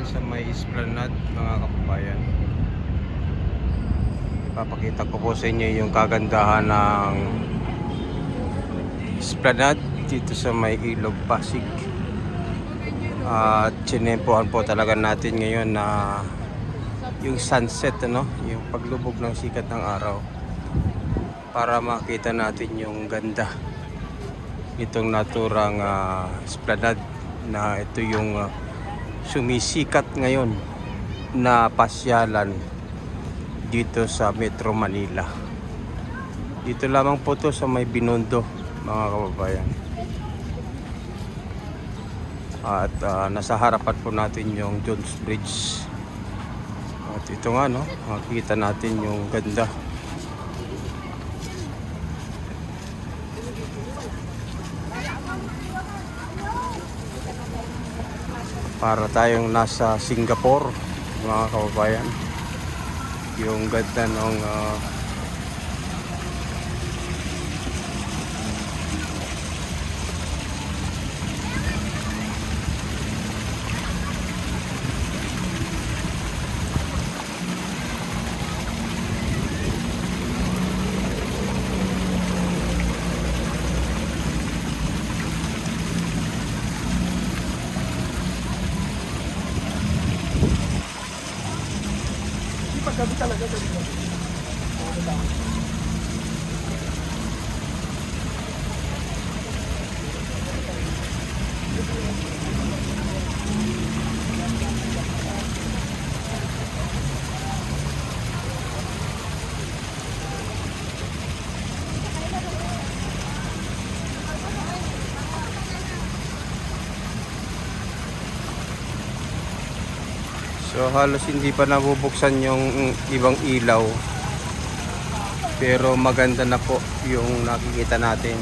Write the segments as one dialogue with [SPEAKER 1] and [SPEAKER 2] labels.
[SPEAKER 1] ngayon sa may esplanade mga kababayan. Ipapakita ko po sa inyo yung kagandahan ng esplanade dito sa may Ilog Pasig. At chinempohan po talaga natin ngayon na yung sunset ano, yung paglubog ng sikat ng araw para makita natin yung ganda itong naturang uh, esplanade na ito yung ah, sumisikat ngayon na pasyalan dito sa Metro Manila. Dito lamang po to sa may Binondo mga kababayan. At ah, nasa harapan po natin yung Jones Bridge. At ito nga no, makikita natin yung ganda. Para tayong nasa Singapore mga kababayan. Yung ganda ng ah, So halos hindi pa nabubuksan yung ibang ilaw. Pero maganda na po yung nakikita natin.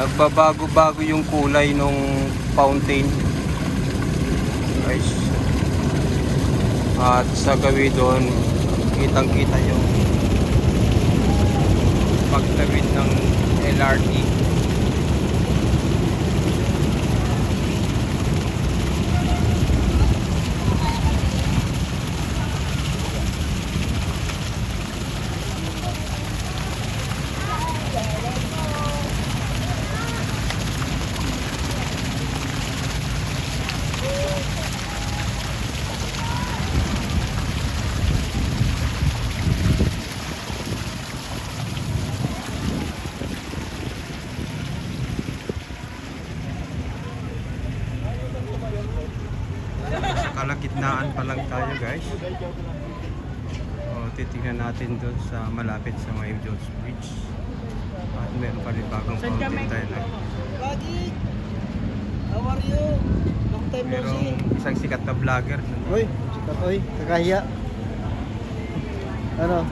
[SPEAKER 1] Nagbabago-bago yung kulay nung fountain. Guys. At sa gawi doon, kitang-kita yung pagtawid ng LRT. Sa kalagitnaan pa lang tayo guys. O, titingnan natin doon sa malapit sa may Jones Bridge. At meron pa rin bagong fountain tayo na.
[SPEAKER 2] Lagi! How are you? Long time no see.
[SPEAKER 1] isang sikat na vlogger.
[SPEAKER 2] Uy, sikat oy. Kakahiya. Ano?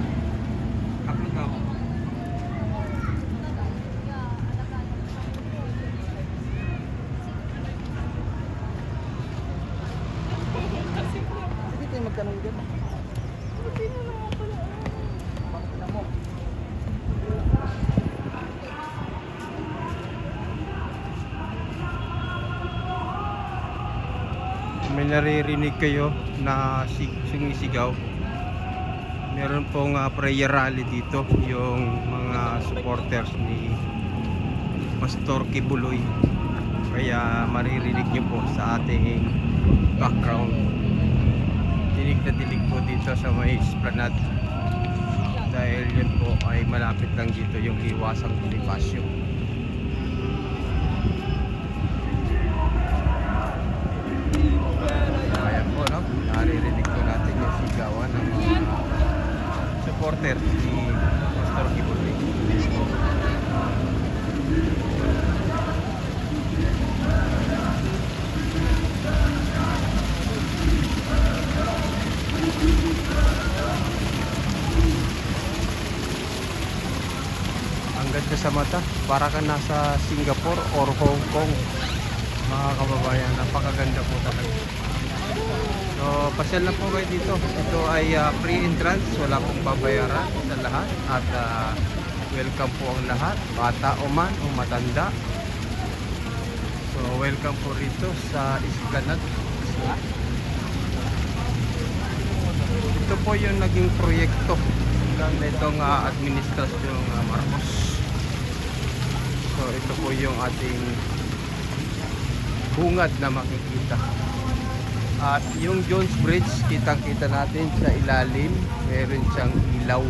[SPEAKER 1] Naririnig kayo na sig sumisigaw. Meron pong uh, prayer rally dito yung mga supporters ni Pastor Kibuloy. Kaya maririnig nyo po sa ating background. Dinig na dinig po dito sa may esplanade. Dahil yun po ay malapit lang dito yung Liwasang Bonifacio supporter di Master para kan nasa Singapore or Hong Kong. Nah, Mga kababayan, napakaganda po talaga. So, pasyal na po kayo dito. Ito ay ah, free entrance, wala pong babayaran sa lahat. At ah, welcome po ang lahat, bata o man o matanda. So, welcome po rito sa Esplanade. Ito po yung naging proyekto ng itong ah, administrasyong ah, Marcos. So, ito po yung ating bungad na makikita. At yung Jones Bridge, kitang-kita natin sa ilalim, meron siyang ilaw.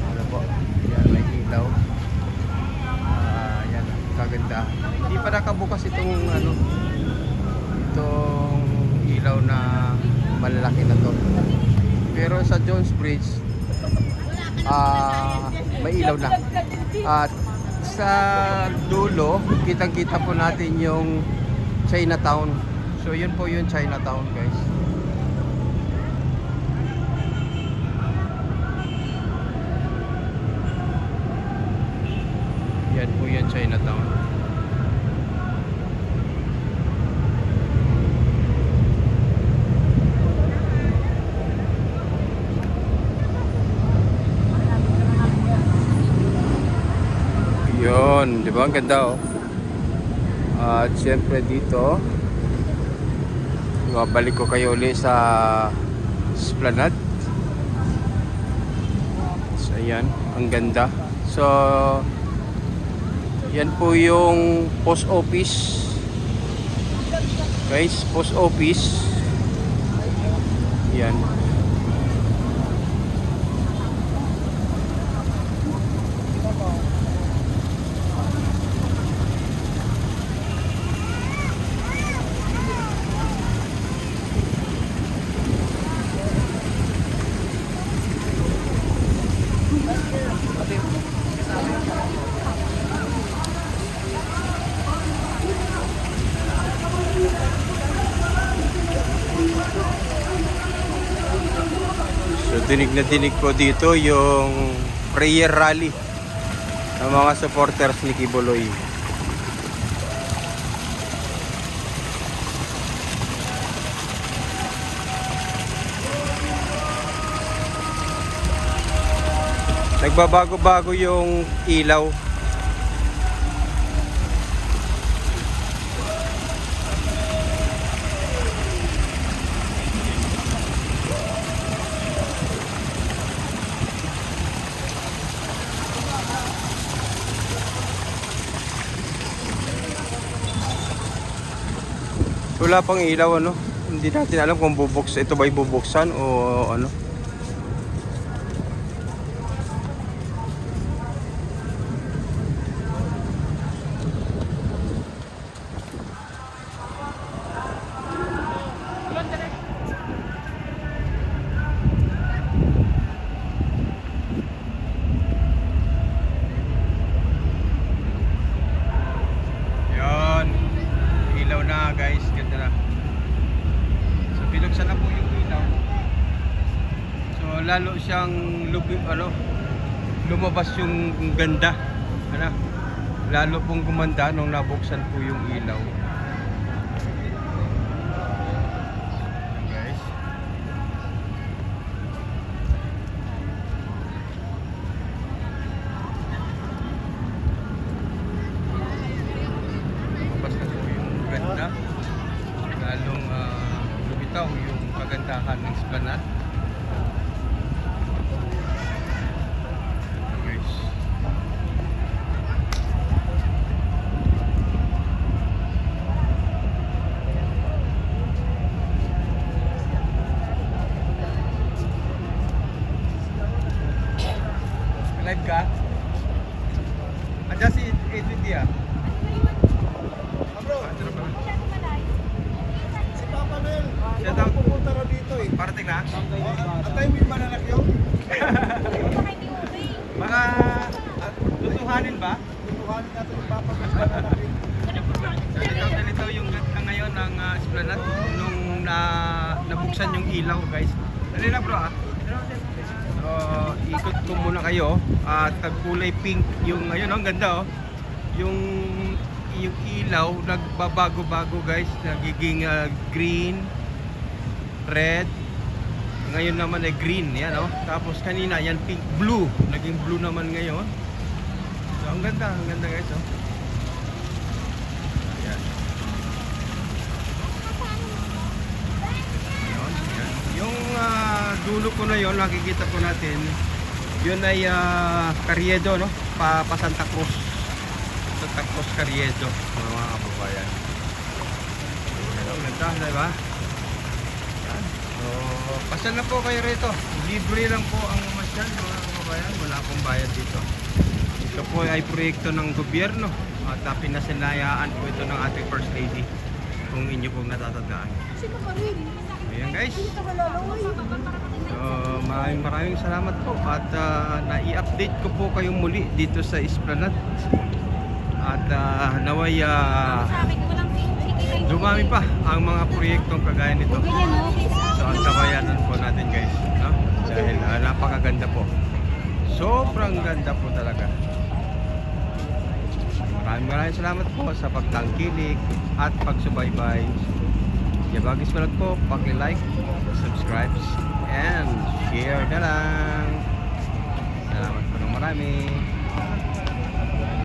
[SPEAKER 1] Ano po? Yan, may ilaw. Ah, yan, kaganda. Hindi pa nakabukas itong ano, itong ilaw na malalaki na to. Pero sa Jones Bridge, ah, may ilaw na. At sa dulo, kitang-kita po natin yung Chinatown. So yun po yung Chinatown guys. Yan po yung Chinatown. Yun, di ba? Ang ganda oh. At syempre dito, Babalik ko kayo uli sa Esplanade. So, ayan. Ang ganda. So, yan po yung post office. Guys, post office. Yan. Dinig na dinig ko dito yung prayer rally ng mga supporters ni Kibuloy. Nagbabago-bago yung ilaw. Wala pang ilaw ano. Hindi natin alam kung bubuks ito ba bubuksan o ano. Yon. Ilaw na guys, ganda na. So binuksan na po yung ilaw. So lalo siyang lubi, ano, lumabas yung ganda. Ano? Lalo pong gumanda nung nabuksan po yung ilaw. Guys. Lumabas na po yung. Lalong ah, lumitaw yung kagandahan ng Esplanade. Ito, guys. Live ka? Edwin Dia.
[SPEAKER 2] Bro, si Papa Mel.
[SPEAKER 1] Siya daw.
[SPEAKER 2] Pupunta raw dito eh.
[SPEAKER 1] Parating na?
[SPEAKER 2] Atay mo yung manalak yun.
[SPEAKER 1] Baka tutuhanin ba?
[SPEAKER 2] Tutuhanin natin yung Papa Mel. Manalak yun.
[SPEAKER 1] Nalitaw-nalitaw yung ganda ngayon ng uh, Esplanade nung na nabuksan yung ilaw guys. Dali na bro ah. So ikot ko muna kayo at kulay pink yung ayun oh, ang ganda oh. Yung yung ilaw nagbabago-bago guys, nagiging ah, green, red. Ngayon naman ay green, yan oh. Tapos kanina yan pink, blue, naging blue naman ngayon. So ang ganda, ang ganda guys oh. Yan. Yung ah, dulo ko na yon nakikita ko natin, yun ay uh, Carriedo, no? Pa, pa Santa Cruz. Santa Cruz Carriedo, mga kababayan. Hello, ganda, di ba? Yan. So, pasal na po kayo rito. Libre lang po ang masyal, mga kababayan. Wala pong bayad dito. Ito po ay proyekto ng gobyerno at uh, pinasinayaan po ito ng ating First Lady kung inyo pong natatandaan. Ayan guys. So, maraming maraming salamat po at ah, nai-update ko po kayong muli dito sa Esplanade. At ah, naway ah, dumami pa ang mga proyektong kagaya nito. So, ang tabayanan po natin guys. No? Dahil ah, napakaganda po. Sobrang ganda po talaga. Maraming maraming salamat po sa pagtangkilik at pagsubaybay. Yabagis Vlog po, paki-like, subscribe, and share na lang. Salamat po ng marami.